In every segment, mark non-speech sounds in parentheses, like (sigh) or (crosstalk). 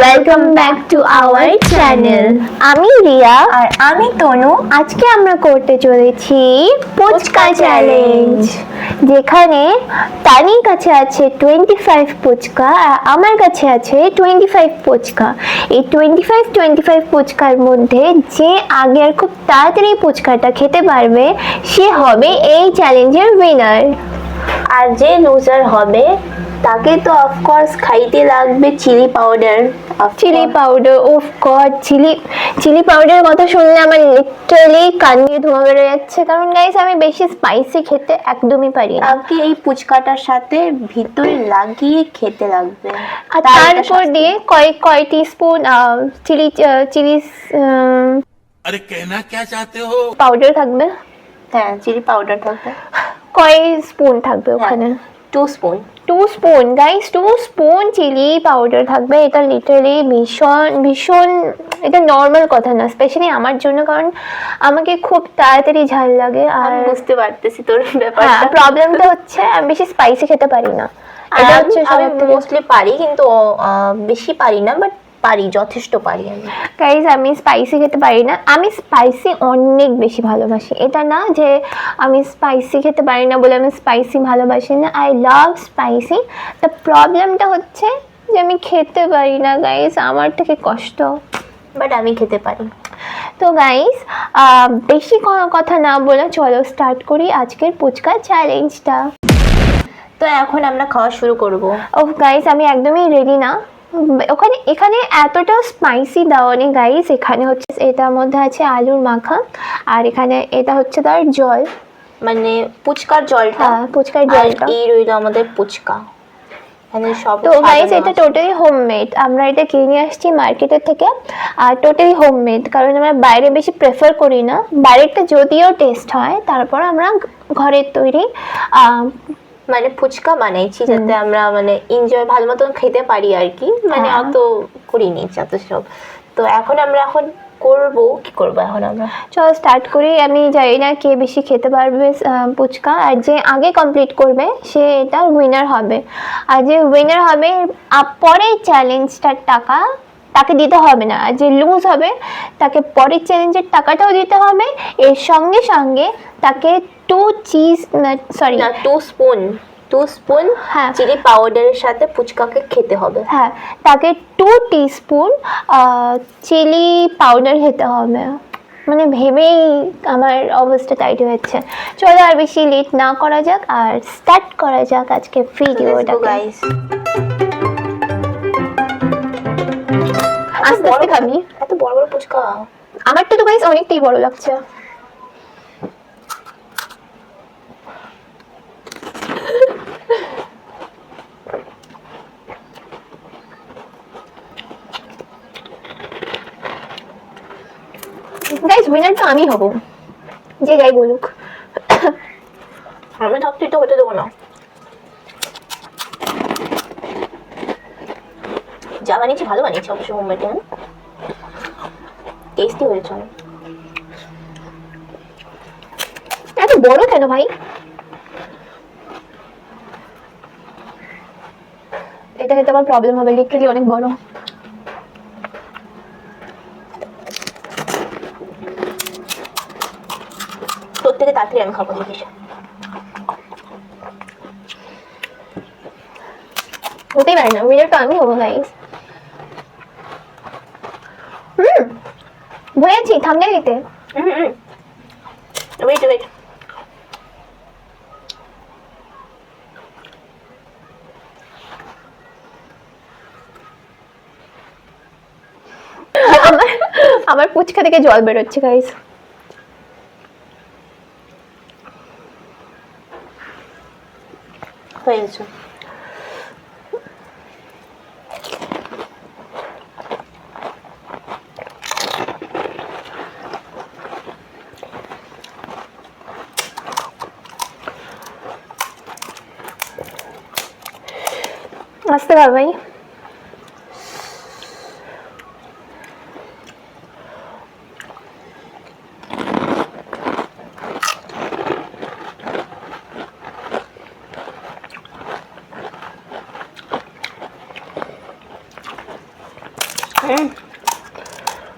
Welcome back to our channel আমি রিয়া। আর আমি তনু। আজকে আমরা করতে চলেছি পুচকা চ্যালেঞ্জ যেখানে তানির কাছে আছে টোয়েন্টি ফাইভ পুচকা আর আমার কাছে আছে টোয়েন্টি ফাইভ পুচকা। এই টোয়েন্টি ফাইভ টোয়েন্টি ফাইভ পুচকার মধ্যে যে আগে আর খুব তাড়াতাড়ি পুচকাটা খেতে পারবে সে হবে এই চ্যালেঞ্জের উইনার আর যে লুজার হবে তাকে তো অফকোর্স খাইতে লাগবে chilli powder chilli powder of god chilli chilli পাউডারের কথা শুনলে আমার লিটারালি কান দিয়ে ধোঁয়া বেড়ে যাচ্ছে। কারণ গাইস আমি বেশি স্পাইসি খেতে একদমই পারি না। আপনি এই পুচকাটার সাথে ভিতরে লাগিয়ে খেতে লাগবে। আর তারপর দিয়ে কয়েক কয়টি স্পুন চিলি চিলি আরে কেনা কে চাইতে হো? পাউডার থাকবে। হ্যাঁ চিলি পাউডার থাকবে। কয় স্পুন থাকবে হ্যাঁ, ওখানে। Two spoon two spoon guys two spoon chilli powder থাকবে। এটা লিটারলি ভীষণ ভীষণ এটা নর্মাল কথা না স্পেশালি আমার জন্য কারণ আমাকে খুব তাড়াতাড়ি ঝাল লাগে আর বুঝতে পারতেছি তোর হ্যাঁ ব্যাপারটা। প্রবলেমটা হচ্ছে আমি বেশি স্পাইসি খেতে পারি না। এটা হচ্ছে মোস্টলি পারি কিন্তু বেশি পারি না বাট পারি যথেষ্ট পারি আমি। গাইজ আমি স্পাইসি খেতে পারি না। আমি স্পাইসি অনেক বেশি ভালোবাসি। এটা না যে আমি স্পাইসি খেতে পারি না বলে আমি স্পাইসি ভালোবাসি না। আই লাভ স্পাইসি দ্য প্রবলেমটা হচ্ছে যে আমি খেতে পারি না গাইজ আমার থেকে কষ্ট। বাট আমি খেতে পারি। তো গাইজ বেশি কথা না বলে চলো স্টার্ট করি আজকের পুচকা চ্যালেঞ্জটা তো এখন আমরা খাওয়া শুরু করব। ও গাইস আমি একদমই রেডি না। ওখানে এখানে এতটা স্পাইসি দেওয়া নেই গাইস এখানে হচ্ছে এটার মধ্যে আছে আলুর মাখা আর এখানে এটা হচ্ছে তার জল। মানে পুচকার জলটা। হ্যাঁ পুচকার জলটা। এই রইল আমাদের পুচকা। সব তো গাইস এটা টোটালি হোমমেড আমরা এটা কিনে আসছি মার্কেটের থেকে আর টোটালি হোমমেড কারণ আমরা বাইরে বেশি প্রেফার করি না। বাইরেরটা যদিও টেস্ট হয় তারপর আমরা ঘরের তৈরি মানে ফুচকা বানাইছি যাতে আমরা মানে এনজয় ভালো মতন খেতে পারি আর কি মানে হ্যাঁ। অত করিনি যত সব। তো এখন আমরা এখন করব কি করব এখন আমরা? চলো স্টার্ট করি। আমি জানি না কে বেশি খেতে পারবে পুচকা আর যে আগে কমপ্লিট করবে সে এটা উইনার হবে। আর যে উইনার হবে পরে চ্যালেঞ্জটার টাকা তাকে দিতে হবে না। যে লুজ হবে তাকে পরের চ্যালেঞ্জের টাকাটাও দিতে হবে। এর সঙ্গে সঙ্গে তাকে টু চিজ সরি না টু স্পুন টু স্পুন হ্যাঁ। চিলি পাউডারের সাথে ফুচকাকে খেতে হবে। হ্যাঁ তাকে টু টিস্পুন চিলি পাউডার খেতে হবে। মানে ভেবেই আমার অবস্থা টাইট হয়েছে চলো আর বেশি লেট না করা যাক আর স্টার্ট করা যাক আজকে ভিডিওটা গাইস আস্তে আস্তে খাবি। এত বড় বড় ফুচকা আমারটা তো গাইস অনেকটাই বড় লাগছে। গাইস উইনার তো আমি হব। যে যাই বলুক। আমি থাকতে তো হতে দেবো না। যা বানিয়েছি, ভালো বানিয়েছি, অবশ্যই হোমমেড টেস্টি হয়েছে। এত বড় কেন ভাই? এটা খেতে আমার প্রবলেম হবে লিটারালি অনেক বড়। থেকে তাড়াতাড়ি আমি খাব দেখিস হতেই পারে না উইনার তো আমি হব গাইস দিতে ওয়েট ওয়েট আমার আমার পুচকা থেকে জল বেরোচ্ছে গাইস হয়ে গেছে আসতে পার ভাই।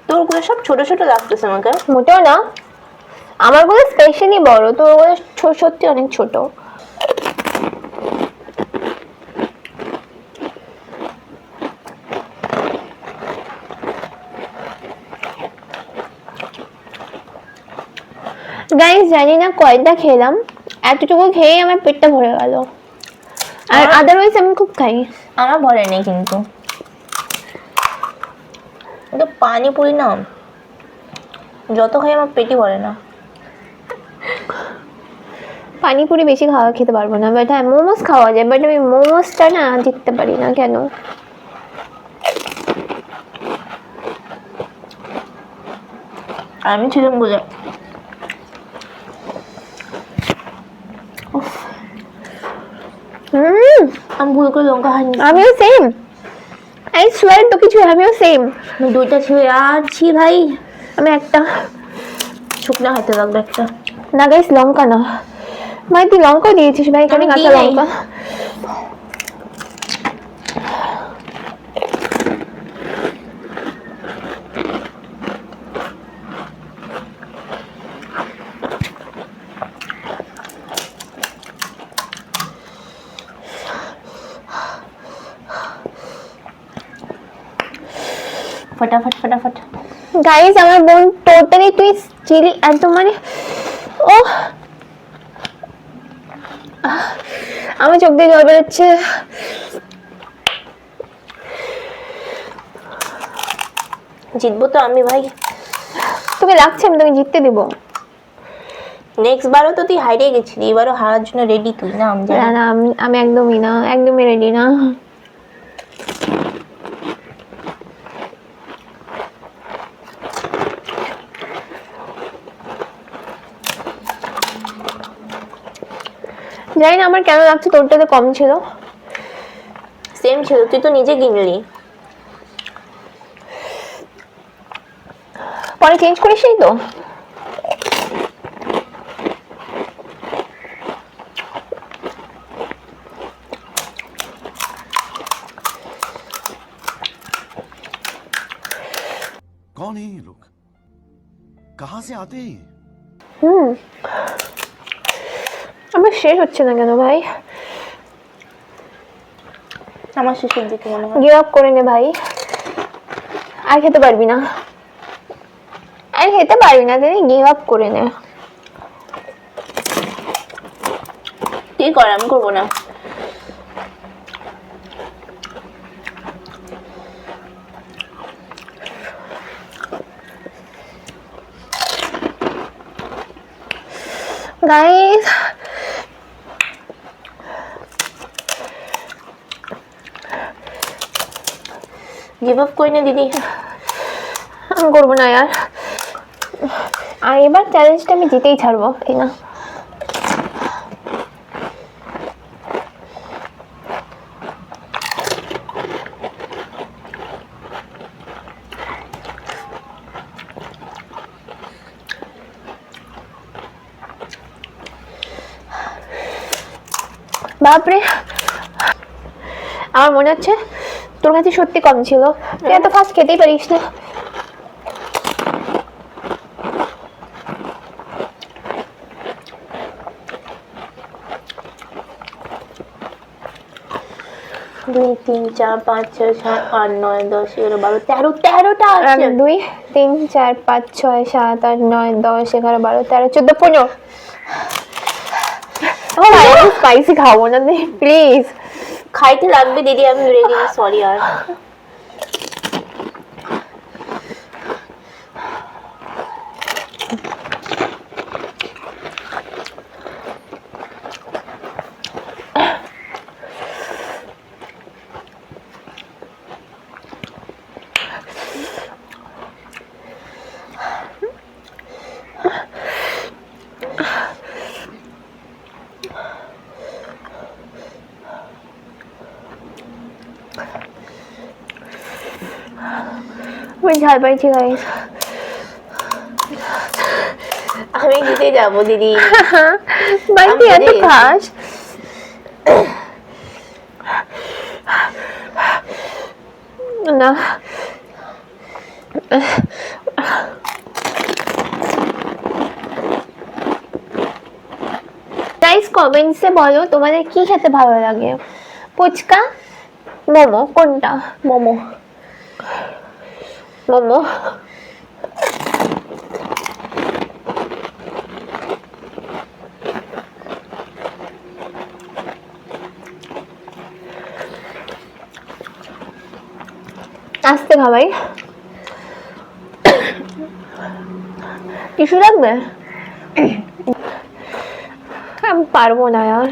তোরগুলো সব ছোট ছোট লাগতেছে আমাকে। মোটেও না। আমারগুলো স্পেশালি বড় তোরগুলো ছো- সত্যি অনেক ছোট। গাইস জানি না কয়টা খেলাম। এতটুকু খেয়ে আমার পেটটা ভরে গেল। আর আদারওয়াইজ আমি খুব খাই। আমার ভরে নেই কিন্তু। কিন্তু পানিপুরি না। যত খাই আমার পেটই ভরে না। পানিপুরি বেশি খাওয়া খেতে পারব না বাট হ্যাঁ মোমোস খাওয়া যায় বাট আমি মোমোসটা না জিততে পারি না কেন? আমি ছিলাম বুঝে আমি ভুল করে লঙ্কা খাইনি। আমিও সেম আই সোয়ার তো কিছু আমিও সেম আমি দুইটা ছিল আর ছি ভাই। আমি একটা। শুকনো হাতে লাগবে একটা। না গাইস লঙ্কা না। ভাই তুই লঙ্কা দিয়েছিস ভাই এখানে আমি কাঁচা লঙ্কা। ফটাফট ফটাফট। গাইস আমার বোন টোটালি তুই চিলি একদম মানে ও আমার চোখ দিয়ে জল বেরোচ্ছে। জিতবো তো আমি ভাই। তোকে লাগছে আমি তোকে জিততে দেবো। নেক্সট বারও তো তুই হারিয়ে গেছিলি এবারও হারার জন্য রেডি তুই না? আমি না আমি একদমই না একদমই রেডি না। জানি না আমার কেন লাগছে তোরটাতে কম ছিল সেম ছিল তুই তো নিজে কিনলি পরে চেঞ্জ করিস তো कौन है ये लोग कहाँ से आते हैं ये? আমার শেষ হচ্ছে না কেন ভাই? আমার শেষের দিকে মনে হয়। গিভ আপ করে নে ভাই। আর খেতে পারবি না। আর খেতে পারবি না তুই গিভ আপ করে নে। কি করে আমি করব না গাইস গিভ আপ করি না দিদি আমি করব না यार আর এবার চ্যালেঞ্জটা আমি জিতেই ছাড়বো ঠিক না? বাপরে। আমার মনে হচ্ছে তোর কাছে সত্যি কম ছিল। তুই এত ফার্স্ট খেতেই পারিস না। দুই তিন চার পাঁচ ছয় সাত আট নয় দশ এগারো বারো তেরো তেরোটা আছে। দুই তিন চার পাঁচ ছয় সাত আট নয় দশ এগারো বারো তেরো চোদ্দ পনেরো। স্পাইসি খাব না প্লিজ খাইতে লাগবে দিদি আমি রেডি সরি আর। আমি ঝাল পাইছি গাইস আমি জিতে যাব দিদি। (laughs) আমি এত। খাস? না। গাইস কমেন্টসে বলো তোমাদের কি খেতে ভালো লাগে? ফুচকা? মোমো কোনটা? মোমো। মোমো আসতে ভাবাই টিস্যু লাগবে? আমি পারব না, আর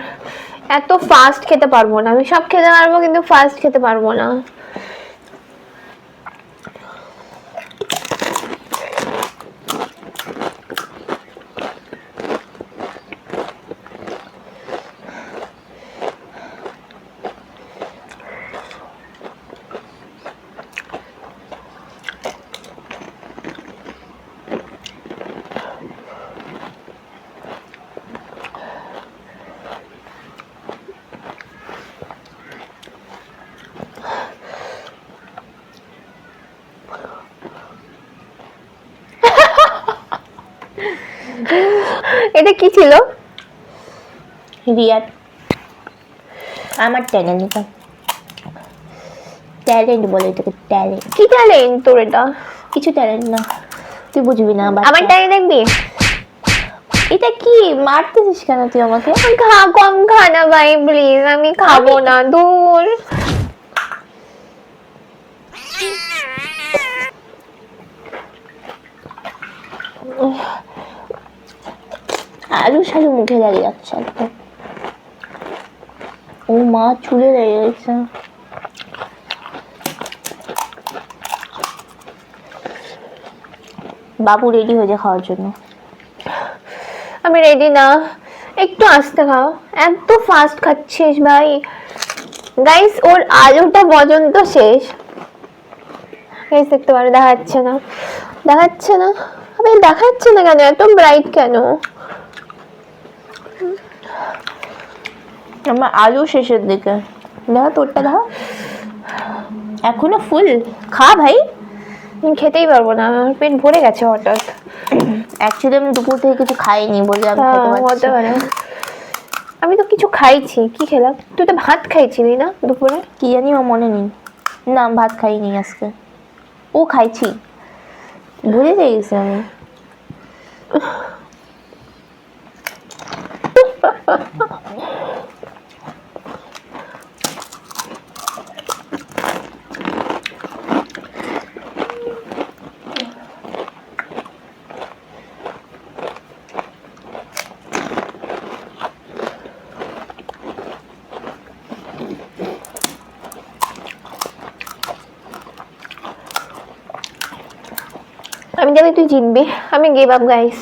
এত ফাস্ট খেতে পারব না। আমি সব খেতে পারব, কিন্তু ফাস্ট খেতে পারব না। এটা কি ছিল? রিয়ার আমার ট্যালেন্ট এটা। ট্যালেন্ট বলে এটাকে ট্যালেন্ট কি ট্যালেন্ট তোর এটা? কিছু ট্যালেন্ট না। তুই বুঝবি না। আমার ট্যালেন্ট দেখবি? এটা কি? মারতেছিস কেন তুই আমাকে? খা কম খা না ভাই প্লিজ আমি খাব না দূর আলু সালু মুখে লেগে যাচ্ছে একদম ও মা চুলে লেগে গেছে বাবু রেডি হয়ে যায় খাওয়ার জন্য। আমি রেডি না। একটু আস্তে খাও। এত ফাস্ট খাচ্ছিস ভাই। গাইস ওর আলুটা পর্যন্ত শেষ। গাইস দেখতে পারো, দেখাচ্ছে না। দেখাচ্ছে না। আমি দেখাচ্ছে না কেন? এত ব্রাইট কেন? আমার আলু শেষের দিকে। দেখা তোরটা দেখা এখনও ফুল। খা ভাই। খেতেই পারব না। আমার পেট ভরে গেছে হঠাৎ। অ্যাকচুয়ালি আমি দুপুর থেকে কিছু খাইনি বলে আমি হ্যাঁ, হতে পারে। আমি তো কিছু খাইছি। কি খেলাম? তুই তো ভাত খাইছিলি না দুপুরে? কি জানি আমার মনে নেই। না ভাত খাইনি আজকে। ও খাইছি। ভুলে যাই গেছি আমি। জিতবি। আমি গেভ আপ গাইস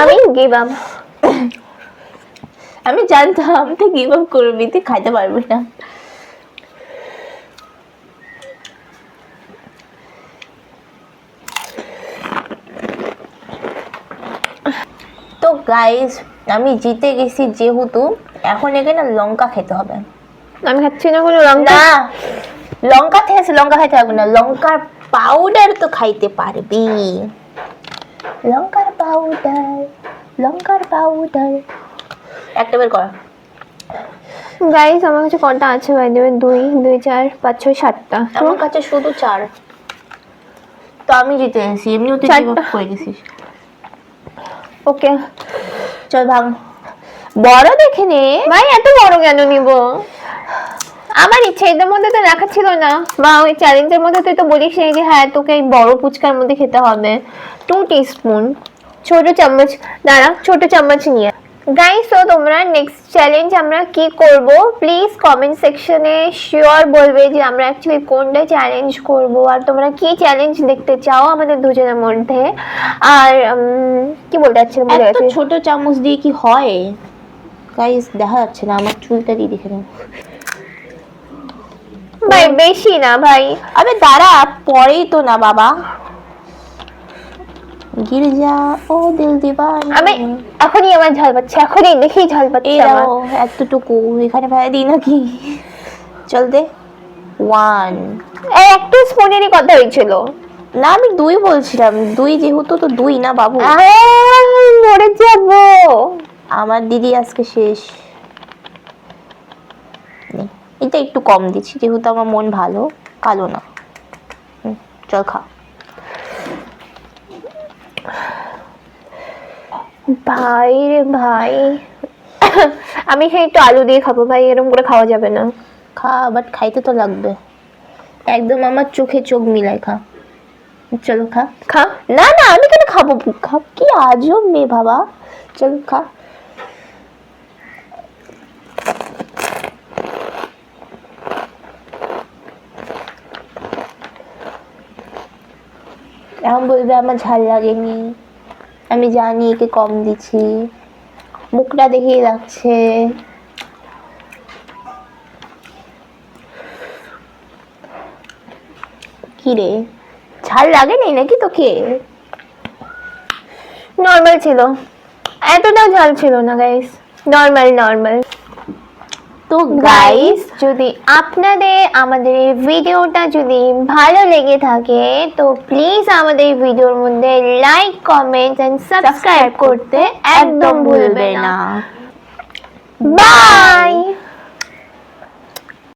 আমি গেভ আপ আমি জানতাম তুই গিভ আপ করবি তুই খাইতে পারবি না। তো গাইস আমি জিতে গেছি যেহেতু এখন এখানে লঙ্কা খেতে হবে। আমি খাচ্ছি না কোনো লঙ্কা? লঙ্কা থেকে লঙ্কা খাইতে হবে না। লঙ্কার পাউডার তো খাইতে পারবি। লঙ্কার পাউডার লঙ্কার পাউডার একটা বের কর। গাইস আমার কাছে কটা আছে ভাই দেবে দুই দুই চার পাঁচ ছয় সাতটা। আমার কাছে শুধু চার। তো আমি জিতে গেছি এমনিও তুই করে গেছিস। ওকে চল ভাঙ। বড় দেখে নে। ভাই এত বড় কেন নিব? আমার ইচ্ছে এটার মধ্যে তো রাখা ছিল না। বা ওই চ্যালেঞ্জের মধ্যে তুই তো বলিস নাই যে হ্যাঁ তোকে এই বড় ফুচকার মধ্যে খেতে হবে। টু টিস্পুন ছোট চামচ দাঁড়া ছোট চামচ নিয়ে। গাইস তো তোমরা নেক্সট চ্যালেঞ্জ আমরা কি করব? প্লিজ কমেন্ট সেকশনে শিওর বলবে যে আমরা অ্যাকচুয়ালি কোনটা চ্যালেঞ্জ করব। আর তোমরা কি চ্যালেঞ্জ দেখতে চাও আমাদের দুজনের মধ্যে? আর কি বলতে চাচ্ছি এত ছোট চামচ দিয়ে কি হয়? গাইস দেখা যাচ্ছে না আমার চুলটা দিয়ে দেখে নাও। ভাই বেশি না ভাই। আবে দাঁড়া পরেই তো না বাবা। গির্জা ও দিল দিবানা। আমি এখনই আমার ঝাল পাচ্ছে এখনই দেখেই ঝাল পাচ্ছে আমার। এতটুকু এখানে ফেলে দিই নাকি? চল দে। ওয়ান এই একটু স্পুনেরই কথা হয়েছিল। না আমি দুই বলছিলাম। দুই যেহেতু তো দুই না বাবু। মরে যাব। আমার দিদি আজকে শেষ। একটু কম দিচ্ছি যেহেতু আমার মন ভালো কালো না। চল খা। ভাই রে ভাই। আমি এখানে একটু আলু দিয়ে খাব ভাই এরকম করে খাওয়া যাবে না। খা বাট খাইতে তো লাগবে। একদম আমার চোখে চোখ মিলাই খা। চলো খা। খা। না না আমি কেন খাব? খা কি আজব মেয়ে বাবা। চল খা। এখন বলবে আমার ঝাল লাগেনি। আমি জানি একে কম দিছি মুখটা দেখিয়ে রাখছে। কি রে? ঝাল লাগেনি নাকি তোকে? নর্মাল ছিল। এতটাও ঝাল ছিল না গাইস নর্মাল নর্মাল তো গাইস যদি আপনাদের আমাদের এই ভিডিওটা যদি ভালো লেগে থাকে তো প্লিজ আমাদের ভিডিওর মধ্যে লাইক কমেন্ট এন্ড সাবস্ক্রাইব করতে একদম ভুলবেন না। বাই